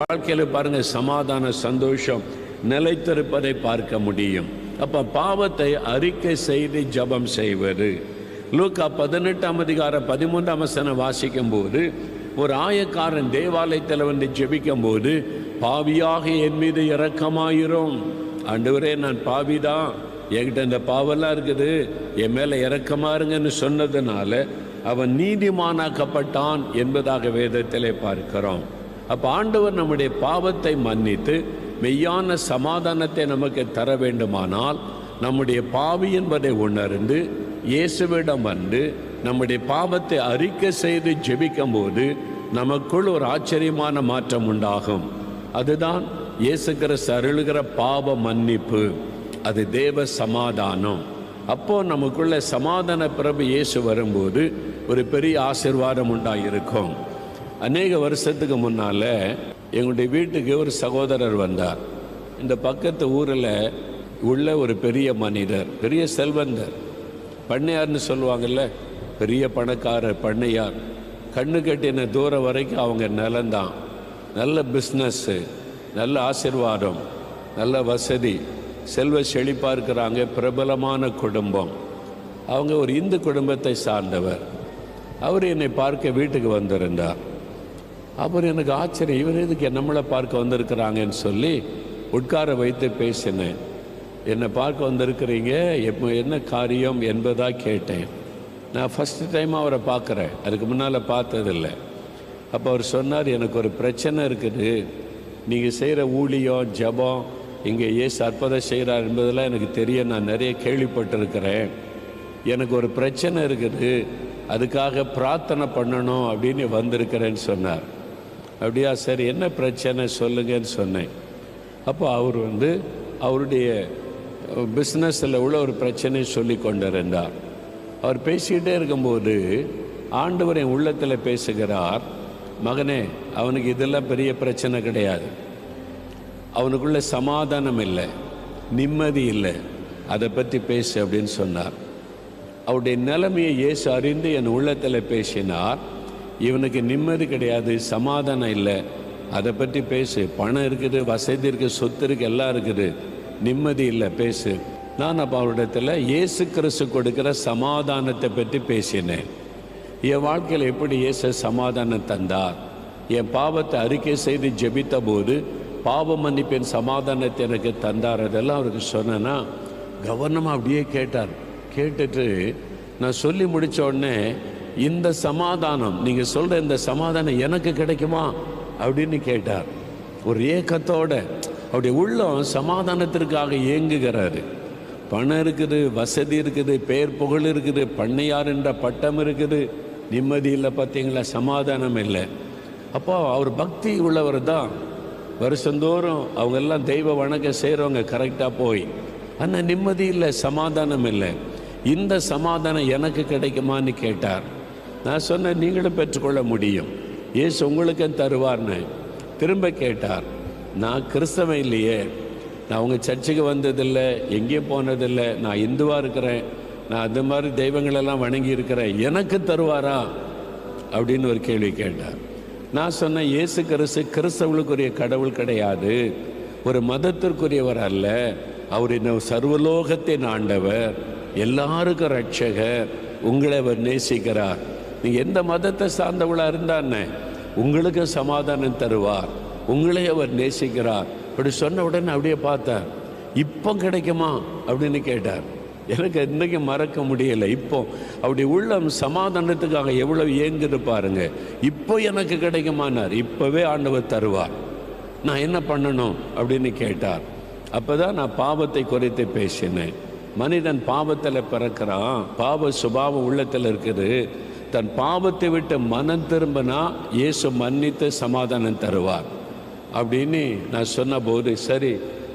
வாழ்க்கையில் பாருங்க சமாதான சந்தோஷம் நிலைத்திருப்பதை பார்க்க முடியும். அப்ப பாவத்தை அறிக்கை செய்து ஜெபம் செய்வது. லூக்கா பதினெட்டாம் அதிகார பதிமூன்றாம் வசனம் வாசிக்கும் போது ஒரு ஆயக்காரன் தேவாலயத்தில் வந்து ஜெபிக்கும் போது பாவியாக என் மீது இரக்கமாயிரும். ஆண்டவரே நான் பாவிதான் என்கிட்ட இந்த பாவெல்லாம் இருக்குது. என் மேலே இறக்கமா இருங்கன்னு சொன்னதுனால அவன் நீதிமானாக்கப்பட்டான் என்பதாக வேதத்திலே பார்க்கிறோம். அப்போ ஆண்டவர் நம்முடைய பாவத்தை மன்னித்து மெய்யான சமாதானத்தை நமக்கு தர வேண்டுமானால் நம்முடைய பாவி என்பதை உணர்ந்து இயேசுவிடம் வந்து நம்முடைய பாவத்தை அறிக்கை செய்து ஜெபிக்கும் போது நமக்குள் ஒரு ஆச்சரியமான மாற்றம் உண்டாகும். அதுதான் இயேசு கிறிஸ்து அருளுகிற பாவ மன்னிப்பு. அது தேவ சமாதானம். அப்போ நமக்குள்ள சமாதான பிரபு இயேசு வரும்போது ஒரு பெரிய ஆசிர்வாதம் உண்டாயிருக்கும். அநேக வருஷத்துக்கு முன்னால் எங்களுடைய வீட்டுக்கு ஒரு சகோதரர் வந்தார். இந்த பக்கத்து ஊரில் உள்ள ஒரு பெரிய மனிதர் பெரிய செல்வந்தர் பண்ணையார்னு சொல்லுவாங்கல்ல பெரிய பணக்காரர் பண்ணையார். கண்ணு கட்டின தூரம் வரைக்கும் அவங்க நிலந்தான். நல்ல பிஸ்னஸ்ஸு நல்ல ஆசிர்வாதம் நல்ல வசதி செல்வ செழிப்பாக இருக்கிறாங்க பிரபலமான குடும்பம். அவங்க ஒரு இந்து குடும்பத்தை சார்ந்தவர். அவர் என்னை பார்க்க வீட்டுக்கு வந்திருந்தார். அப்புறம் எனக்கு ஆச்சரியம். இவர் எதுக்கு நம்மளை பார்க்க வந்திருக்கிறாங்கன்னு சொல்லி உட்கார வைத்து பேசினேன். என்னை பார்க்க வந்திருக்கிறீங்க? எப்போ என்ன காரியம் என்பதாக கேட்டேன். நான் ஃபஸ்ட்டு டைம் அவரை பார்க்குறேன். அதுக்கு முன்னால் பார்த்ததில்லை. அப்போ அவர் சொன்னார் எனக்கு ஒரு பிரச்சனை இருக்குது. நீங்கள் செய்கிற ஊழியம் ஜபம் இங்கே ஏசு அற்புதம் செய்கிறார் என்பதெல்லாம் எனக்கு தெரிய நான் நிறைய கேள்விப்பட்டிருக்கிறேன். எனக்கு ஒரு பிரச்சனை இருக்குது. அதுக்காக பிரார்த்தனை பண்ணணும் அப்படின்னு வந்திருக்கிறேன்னு சொன்னார். அப்படியா சரி என்ன பிரச்சனை சொல்லுங்கன்னு சொன்னேன். அப்போ அவர் வந்து அவருடைய பிஸ்னஸில் உள்ள ஒரு பிரச்சனையை சொல்லி கொண்டிருந்தார். அவர் பேசிக்கிட்டே இருக்கும்போது ஆண்டவர் என் உள்ளத்தில் பேசுகிறார் மகனே அவனுக்கு இதெல்லாம் பெரிய பிரச்சனை கிடையாது. அவனுக்குள்ள சமாதானம் இல்லை நிம்மதி இல்லை அதை பற்றி பேசு அப்படின்னு சொன்னார். அவருடைய நிலைமையை இயேசு அறிந்து என் உள்ளத்தில் பேசினார். இவனுக்கு நிம்மதி கிடையாது சமாதானம் இல்லை. அதை பற்றி பேசு. பணம் இருக்குது வசதி இருக்குது சொத்து இருக்குது எல்லாம் இருக்குது. நிம்மதி இல்லை பேசு. நான் அப்போ அவரிடத்தில் இயேசு கிறிஸ்து கொடுக்கிற சமாதானத்தை பற்றி பேசினேன். என் வாழ்க்கையில் எப்படி இயேசு சமாதானம் தந்தார்? என் பாவத்தை அறிக்கை செய்து ஜெபித்த போது பாவ மன்னிப்பின் சமாதானத்தை எனக்கு தந்தார். அதெல்லாம் அவருக்கு சொன்னேன்னா கவர்னமாக அப்படியே கேட்டார். கேட்டுட்டு நான் சொல்லி முடித்த உடனே இந்த சமாதானம் நீங்கள் சொல்கிற இந்த சமாதானம் எனக்கு கிடைக்குமா? அப்படின்னு கேட்டார். ஒரு ஏக்கத்தோட அவருடைய உள்ளம் சமாதானத்திற்காக இயங்குகிறாரு. பணம் இருக்குது வசதி இருக்குது பேர் புகழ் இருக்குது பண்ணையார் என்ற பட்டம் இருக்குது. நிம்மதி இல்லை பார்த்தீங்களா? சமாதானம் இல்லை. அப்போ அவர் பக்தி உள்ளவர் தான். வருஷந்தோறும் அவங்க எல்லாம் தெய்வ வணக்கம் செய்கிறவங்க கரெக்டாக போய். ஆனால் நிம்மதி இல்லை சமாதானம் இல்லை. இந்த சமாதானம் எனக்கு கிடைக்குமான்னு கேட்டார். நான் சொன்னேன் நீங்களும் பெற்றுக்கொள்ள முடியும். ஏசு உங்களுக்கும் தருவார்னு திரும்ப கேட்டார். நான் கிறிஸ்தவன் இல்லையே. நான் உங்கள் சர்ச்சுக்கு வந்ததில்லை எங்கேயும் போனதில்லை. நான் இந்துவாக இருக்கிறேன். நான் அது மாதிரி தெய்வங்களெல்லாம் வணங்கி இருக்கிறேன். எனக்கு தருவாரா? அப்படின்னு ஒரு கேள்வி கேட்டார். நான் சொன்னேன் இயேசு கிறிஸ்து கிறிஸ்தவளுக்குரிய கடவுள் கிடையாது. ஒரு மதத்திற்குரியவர் அல்ல. அவர் இன்னும் சர்வலோகத்தின் ஆண்டவர். எல்லாருக்கும் ரட்சகர் உங்களை அவர் நேசிக்கிறார். நீ எந்த மதத்தை சார்ந்தவளாக இருந்தான்னு உங்களுக்கு சமாதானம் தருவார். உங்களை அவர் நேசிக்கிறார். அப்படி சொன்ன உடனே அப்படியே பார்த்தார். இப்போ கிடைக்குமா? அப்படின்னு கேட்டார். எனக்கு இன்றைக்கு மறக்க முடியலை. இப்போ அப்படி உள்ளம் சமாதானத்துக்காக எவ்வளவு ஏங்குது பாருங்க. இப்போ எனக்கு கிடைக்குமானார். இப்போவே ஆண்டவர் தருவார். நான் என்ன பண்ணணும்? அப்படின்னு கேட்டார். அப்பதான் நான் பாவத்தை குறைத்து பேசினேன். மனிதன் பாவத்தில் பிறக்கிறான். பாவ சுபாவம் உள்ளத்தில் இருக்குது. தன் பாவத்தை விட்டு மனம் திரும்பினா இயேசு மன்னித்து சமாதானம் தருவார். அப்படின்னு நான் சொன்னபோது சரி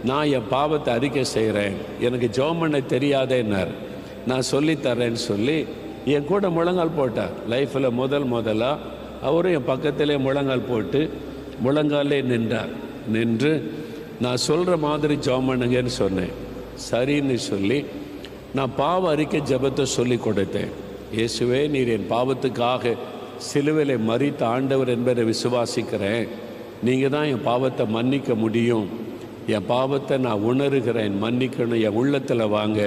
நான் என் பாவத்தை அறிக்கை செய்கிறேன் எனக்கு ஜெபம் பண்ண தெரியாதேன்னார். நான் சொல்லித்தரேன்னு சொல்லி என் கூட முழங்கால் போட்டார். லைஃப்பில் முதல் முதலாக அவரும் என் பக்கத்திலே முழங்கால் போட்டு முழங்காலே நின்றார். நின்று நான் சொல்கிற மாதிரி ஜெபம் பண்ணுங்கன்னு சொன்னேன். சரின்னு சொல்லி நான் பாவ அறிக்கை ஜெபத்தை சொல்லி கொடுத்தேன். இயேசுவே நீர் என் பாவத்துக்காக சிலுவிலை மறித்த ஆண்டவர் என்பதை விசுவாசிக்கிறேன். நீங்கள் தான் என் பாவத்தை மன்னிக்க முடியும். என் பாவத்தை நான் உணர்கிறேன். மன்னிக்கணும். என் உள்ளத்தில் வாங்க.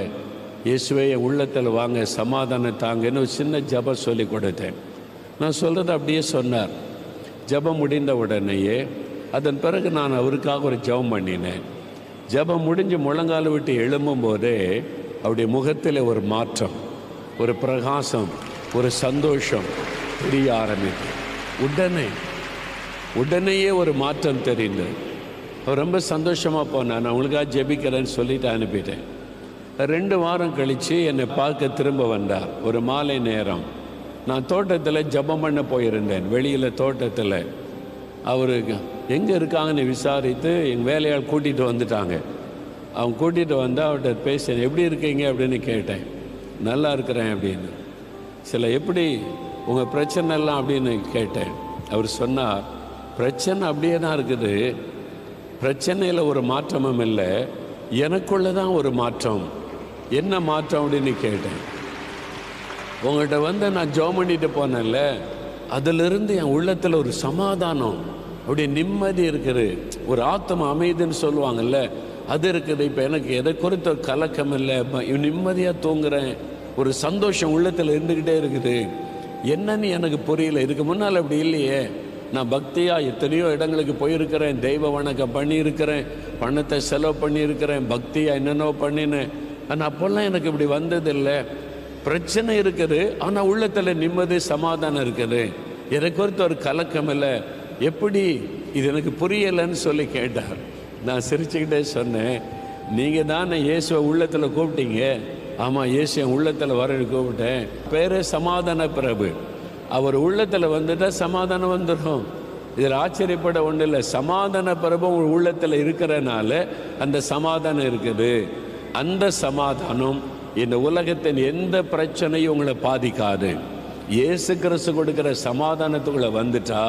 இயேசுவே என் உள்ளத்தில் வாங்க. சமாதானம் தாங்கன்னு ஒரு சின்ன ஜெபம் சொல்லி கொடுத்தேன். நான் சொல்கிறது அப்படியே சொன்னார். ஜெபம் முடிந்த உடனேயே அதன் பிறகு நான் அவருக்காக ஒரு ஜெபம் பண்ணினேன். ஜெபம் முடிஞ்சு முழங்கால விட்டு எழும்பும்போதே அவருடைய முகத்தில் ஒரு மாற்றம். ஒரு பிரகாசம் ஒரு சந்தோஷம் தெரிய ஆரம்பித்து உடனே உடனேயே ஒரு மாற்றம் தெரிந்தது. அவர் ரொம்ப சந்தோஷமாக போனார் நான் உங்களுக்காக ஜெபிக்கிறேன்னு சொல்லிட்டு அனுப்பிட்டேன். ரெண்டு வாரம் கழித்து என்னை பார்க்க திரும்ப வந்தார். ஒரு மாலை நேரம். நான் தோட்டத்தில் ஜெபம் பண்ண போயிருந்தேன். வெளியில் தோட்டத்தில். அவர் எங்கே இருக்காங்கன்னு விசாரித்து எங்கள் வேலையால் கூட்டிகிட்டு வந்துட்டாங்க. அவங்க கூட்டிகிட்டு வந்து அவர்கிட்ட பேசினேன். எப்படி இருக்கீங்க? அப்படின்னு கேட்டேன். நல்லா இருக்கிறேன் அப்படின்னு. சில எப்படி உங்கள் பிரச்சனை எல்லாம் அப்படின்னு கேட்டேன். அவர் சொன்னார் பிரச்சனை அப்படியே தான் இருக்குது. பிரச்சனையில் ஒரு மாற்றமும் இல்லை. எனக்குள்ள தான் ஒரு மாற்றம். என்ன மாற்றம் அப்படின்னு கேட்டேன். உங்கள்கிட்ட வந்து நான் ஜோம் பண்ணிட்டு போனேன்ல. அதிலிருந்து என் உள்ளத்தில் ஒரு சமாதானம். அப்படியே நிம்மதி இருக்குது. ஒரு ஆத்ம அமைதின்னு சொல்லுவாங்கல்ல அது இருக்குது. இப்போ எனக்கு எதை குறித்த ஒரு கலக்கம் இல்லை. நிம்மதியாக தூங்குறேன். ஒரு சந்தோஷம் உள்ளத்தில் இருந்துக்கிட்டே இருக்குது. என்னன்னு எனக்கு புரியல. இதுக்கு முன்னால் அப்படி இல்லையே. நான் பக்தியாக எத்தனையோ இடங்களுக்கு போயிருக்கிறேன். தெய்வ வணக்கம் பண்ணியிருக்கிறேன். பணத்தை செலவு பண்ணியிருக்கிறேன். பக்தியாக என்னென்னோ பண்ணினேன். ஆனால் அப்போல்லாம் எனக்கு இப்படி வந்ததில்லை. பிரச்சனை இருக்குது. ஆனால் உள்ளத்தில் நிம்மதி சமாதானம் இருக்குது. எதை குறித்து ஒரு கலக்கம் இல்லை. எப்படி இது எனக்கு புரியலைன்னு சொல்லி கேட்டார். நான் சிரிச்சுக்கிட்டே சொன்னேன். நீங்கள் தானே இயேசுவை உள்ளத்தில் கூப்பிட்டீங்க. ஆமாம் இயேசு என் உள்ளத்தில் வர கூப்பிட்டேன். பேர் சமாதான பிரபு. அவர் உள்ளத்தில் வந்துட்டால் சமாதானம் வந்துடும் இதில் ஆச்சரியப்பட ஒன்றும் இல்லை சமாதான பிரபு உங்கள் உள்ளத்தில் இருக்கிறனால அந்த சமாதானம் இருக்குது. அந்த சமாதானம் இந்த உலகத்தின் எந்த பிரச்சனையும் உங்களை பாதிக்காது. இயேசு கிறிஸ்து கொடுக்கிற சமாதானத்துக்குள்ள வந்துட்டா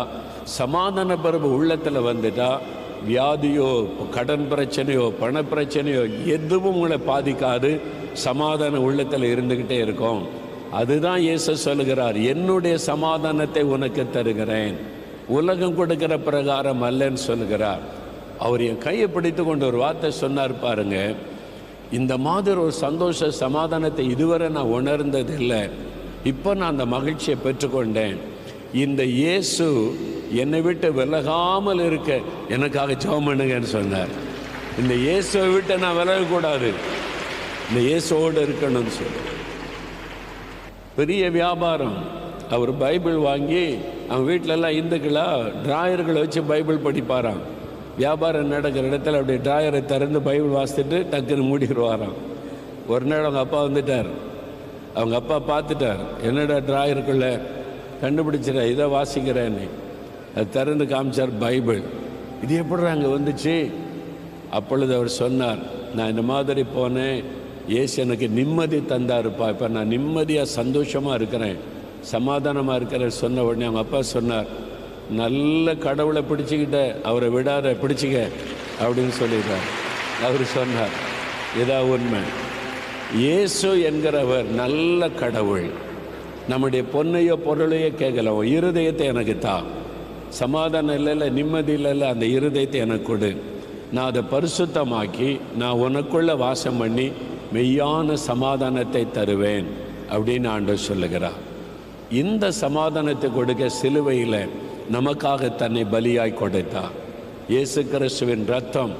சமாதான பிரபு உள்ளத்தில் வந்துட்டா வியாதியோ கடன் பிரச்சனையோ பண பிரச்சனையோ எதுவும் உங்களை பாதிக்காது. சமாதான உள்ளத்தில் இருந்துக்கிட்டே இருக்கும். அதுதான் இயேசு சொல்லுகிறார் என்னுடைய சமாதானத்தை உனக்கு தருகிறேன். உலகம் கொடுக்கிற பிரகாரம் அல்லன்னு சொல்லுகிறார். அவர் என் கையை பிடித்து கொண்டு ஒரு வார்த்தை சொன்னார் பாருங்க. இந்த மாதிரி ஒரு சந்தோஷ சமாதானத்தை இதுவரை நான் உணர்ந்ததில்லை. இப்போ நான் அந்த மகிழ்ச்சியை பெற்றுக்கொண்டேன். இந்த இயேசு என்னை விட்டு விலகாமல் இருக்க எனக்காக ஜெபம் பண்ணுங்கன்னு சொன்னார். இந்த இயேசுவை விட்டு நான் விலகக்கூடாது. இந்த இயேசுவோடு இருக்கணும்னு சொல்லி. பெரிய வியாபாரம். அவர் பைபிள் வாங்கி அவன் வீட்டிலலாம் இந்துக்களாக டிராயர்களை வச்சு பைபிள் படிப்பாராம். வியாபாரம் நடக்கிற இடத்துல அப்படியே டிராயரை திறந்து பைபிள் வாசித்துட்டு டக்குன்னு மூடிடுவாராம். ஒரு நாள் அவங்க அப்பா வந்துட்டார். அவங்க அப்பா பார்த்துட்டார் என்னடா டிராயருக்குள்ளே? கண்டுபிடிச்சிட இதை வாசிக்கிறேன்னு. திறந்து காமிச்சார் பைபிள். இது எப்படி அங்கே வந்துச்சு? அப்பொழுது அவர் சொன்னார் நான் இந்த மாதிரி போனேன். இயேசு எனக்கு நிம்மதி தந்தாருப்பா. இப்போ நான் நிம்மதியாக சந்தோஷமாக இருக்கிறேன். சமாதானமாக இருக்கிறேன் சொன்ன உடனே அவங்க அப்பா சொன்னார் நல்ல கடவுளை பிடிச்சிக்கிட்ட அவரை விடாத பிடிச்சிக்க அப்படின்னு சொல்லிட்டார். அவர் சொன்னார் இதா உண்மை. இயேசு என்கிறவர் நல்ல கடவுள். நம்முடைய பொன்னையோ பொருளையோ கேட்கல. இருதயத்தை எனக்கு தான் சமாதானம் இல்லைல்ல நிம்மதி இல்லைல்ல அந்த இருதயத்தை எனக்கு கொடு. நான் அதை பரிசுத்தமாக்கி நான் உனக்குள்ளே வாசம் பண்ணி மெய்யான சமாதானத்தை தருவேன் அப்படின்னு ஆண்டு சொல்லுகிறார். இந்த சமாதானத்தை கொடுக்க சிலுவையில் நமக்காக தன்னை பலியாய் கொடுத்தார் இயேசு கிறிஸ்துவின் ரத்தம்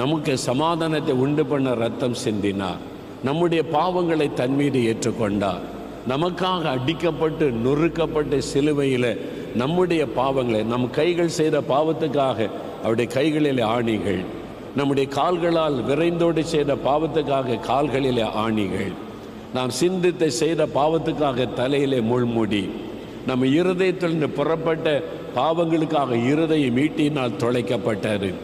நமக்கு சமாதானத்தை உண்டு பண்ண ரத்தம் சிந்தினார் நம்முடைய பாவங்களை தன் மீது ஏற்றுக்கொண்டார் நமக்காக அடிக்கப்பட்டு நொறுக்கப்பட்டு சிலுவையில் நம்முடைய பாவங்களை நம் கைகள் செய்த பாவத்துக்காக அவருடைய கைகளிலே ஆணிகள். நம்முடைய கால்களால் விரைந்தோடு செய்த பாவத்துக்காக கால்களிலே ஆணிகள். நாம் சிந்தித்து செய்த பாவத்துக்காக தலையிலே முள்முடி. நம்ம இருதயத்திலிருந்து புறப்பட்ட பாவங்களுக்காக இருதயம் மீட்டினால் தொலைக்கப்பட்டது.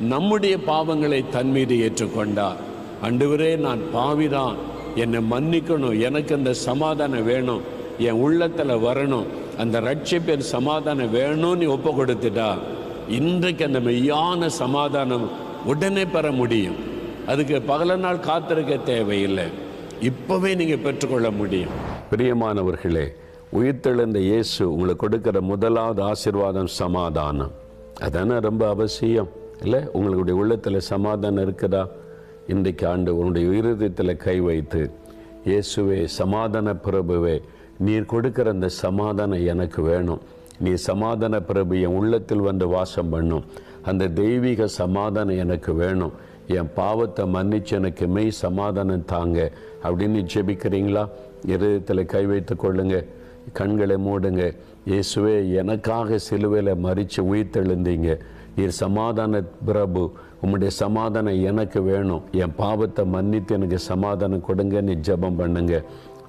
நம்முடைய பாவங்களை தன் மீது ஏற்றுக்கொண்டார். அண்டுவரே நான் பாவிதான். என்னை மன்னிக்கணும். எனக்கு அந்த சமாதானம் வேணும். என் உள்ளத்தில் வரணும். அந்த ரட்சிப்பின் சமாதானம் வேணும்னு ஒப்பு கொடுத்துட்டா இன்றைக்கு அந்த மெய்யான சமாதானம் உடனே பெற முடியும். அதுக்கு பகல நாள் காத்திருக்க தேவையில்லை. இப்போவே நீங்கள் பெற்றுக்கொள்ள முடியும். பிரியமானவர்களே உயிர்த்தெழுந்த இயேசு உங்களுக்கு கொடுக்கிற முதலாவது ஆசீர்வாதம் சமாதானம். அதானே ரொம்ப அவசியம். இல்லை உங்களுடைய உள்ளத்தில் சமாதானம் இருக்குதா? இன்றைக்கு ஆண்டு உன்னுடைய இருதயத்தில் கை வைத்து இயேசுவே சமாதான பிரபுவே நீர் கொடுக்கிற அந்த சமாதானம் எனக்கு வேணும். நீ சமாதான பிரபு என் உள்ளத்தில் வந்து வாசம் பண்ணும். அந்த தெய்வீக சமாதானம் எனக்கு வேணும். என் பாவத்தை மன்னிச்சு எனக்கு மெய் சமாதானம் தாங்க. அப்படின்னு ஜெபிக்கிறீங்களா? இருதயத்தில் கை வைத்து கொள்ளுங்க. கண்களை மூடுங்க. இயேசுவே எனக்காக சிலுவையில் மறித்து உயிர்த்தெழுந்தீங்க. நீர் சமாதான பிரபு உம்முடைய சமாதானம் எனக்கு வேணும். என் பாவத்தை மன்னித்து எனக்கு சமாதானம் கொடுங்க நீ ஜெபம் பண்ணுங்க.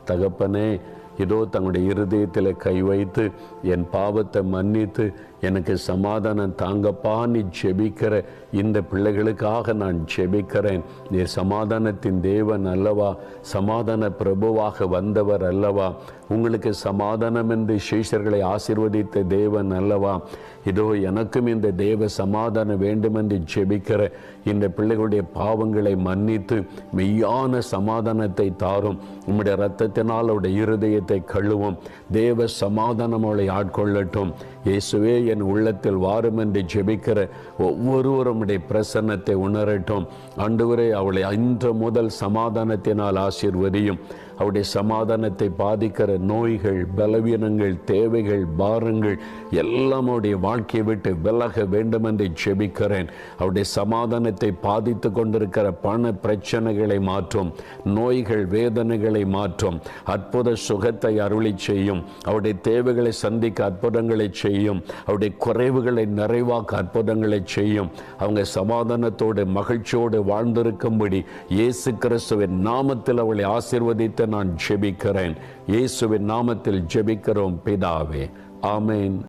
தகப்பனே இதோ தங்களுடைய இருதயத்தில் கை வைத்து என் பாவத்தை மன்னித்து எனக்கு சமாதானம் தாங்கப்பா நீ ஜெபிக்கிற இந்த பிள்ளைகளுக்காக நான் ஜெபிக்கிறேன். நீ சமாதானத்தின் தேவன் அல்லவா சமாதான பிரபுவாக வந்தவர் அல்லவா. உங்களுக்கு சமாதானம் என்று சீஷர்களை ஆசிர்வதித்த தேவன் அல்லவா. இதோ எனக்கும் இந்த தேவ சமாதானம் வேண்டுமென்று ஜெபிக்கிற இந்த பிள்ளைகளுடைய பாவங்களை மன்னித்து மெய்யான சமாதானத்தை தாரும். உம்முடைய ரத்தத்தினால் அவருடைய இருதயத்தை கழுவும். தேவ சமாதானம் அவளை ஆட்கொள்ளட்டும். இயேசுவே என் உள்ளத்தில் வாரும் என்று ஜெபிக்கிற ஒவ்வொருவரும் பிரசன்னத்தை உணரட்டும். ஆண்டவரே அவளை இன்று முதல் சமாதானத்தினால் ஆசீர்வதியும். அவருடைய சமாதானத்தை பாதிக்கிற நோய்கள் பலவீனங்கள் தேவைகள் பாரங்கள் எல்லாம் அவருடைய வாழ்க்கையை விட்டு விலக வேண்டும் என்று ஜெபிக்கிறேன். அவருடைய சமாதானத்தை பாதித்து கொண்டிருக்கிற பண பிரச்சனைகளை மாற்றும் நோய்கள் வேதனைகளை மாற்றும் அற்புத சுகத்தை அருளி செய்யும் அவருடைய தேவைகளை சந்திக்க அற்புதங்களை செய்யும் அவருடைய குறைவுகளை நிறைவாக்க அற்புதங்களை செய்யும். அவங்க சமாதானத்தோடு மகிழ்ச்சியோடு வாழ்ந்திருக்கும்படி இயேசு கிறிஸ்துவின் நாமத்தில் அவளை ஆசிர்வதித்து நான் ஜெபிக்கிறேன். இயேசுவின் நாமத்தில் ஜெபிக்கிறோம் பிதாவே. ஆமேன்.